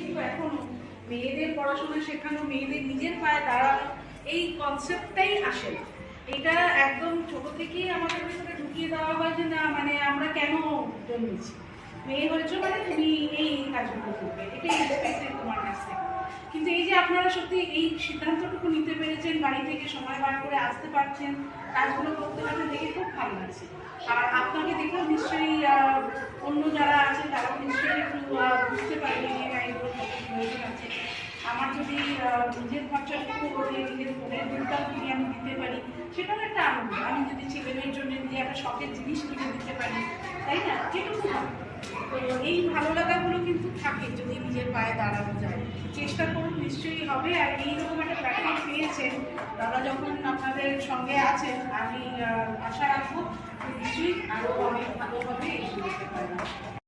কিন্তু মেয়েদের পড়াশোনা শেখানো, মেয়েদের নিজের পায়ে দাঁড়ানো, এই কনসেপ্টটাই আসে না। এটা একদম ছোট থেকেই আমাদের ভিতরে ঢুকিয়ে দেওয়া হয় যে, না মানে আমরা কেন জন্মেছি মেয়ে মানে তুমি এই কাজগুলো করবে, এটাই এক্সপেক্টেড তোমার কাছ থেকে। কিন্তু এই যে আপনারা সত্যি এই সিদ্ধান্তটুকু নিতে পেরেছেন, বাড়ি থেকে সময় বার করে আসতে পারছেন, কাজগুলো করতে পারছেন, দেখে খুব ভালো লাগছে। আর আপনাকে দেখেও নিশ্চয়ই আহ, অন্য যারা আছে তারাও নিশ্চয়ই একটু আহ, বুঝতে পারবে যে হ্যাঁ এগুলো কত প্রয়োজন আছে আমার যদি নিজের খরচাটুকু করে, নিজের ফোনের বিলটাও যদি আমি দিতে পারি, সেটাও একটা আনন্দ। আমি যদি ছেলে মেয়ের জন্য নিজে একটা শখের জিনিস কিনে দিতে পারি, তাই না? যেটুকু ভালো। তো এই ভালো লাগাগুলো কিন্তু থাকে যদি নিজের পায়ে দাঁড়ানো যায়। চেষ্টা করুন, নিশ্চয়ই হবে। আর এইরকম একটা প্ল্যাটফর্ম পেয়েছেন দাদা যখন আপনাদের সঙ্গে আছেন, আমি আশা রাখব, নিশ্চয়ই আরও অনেক পারবেন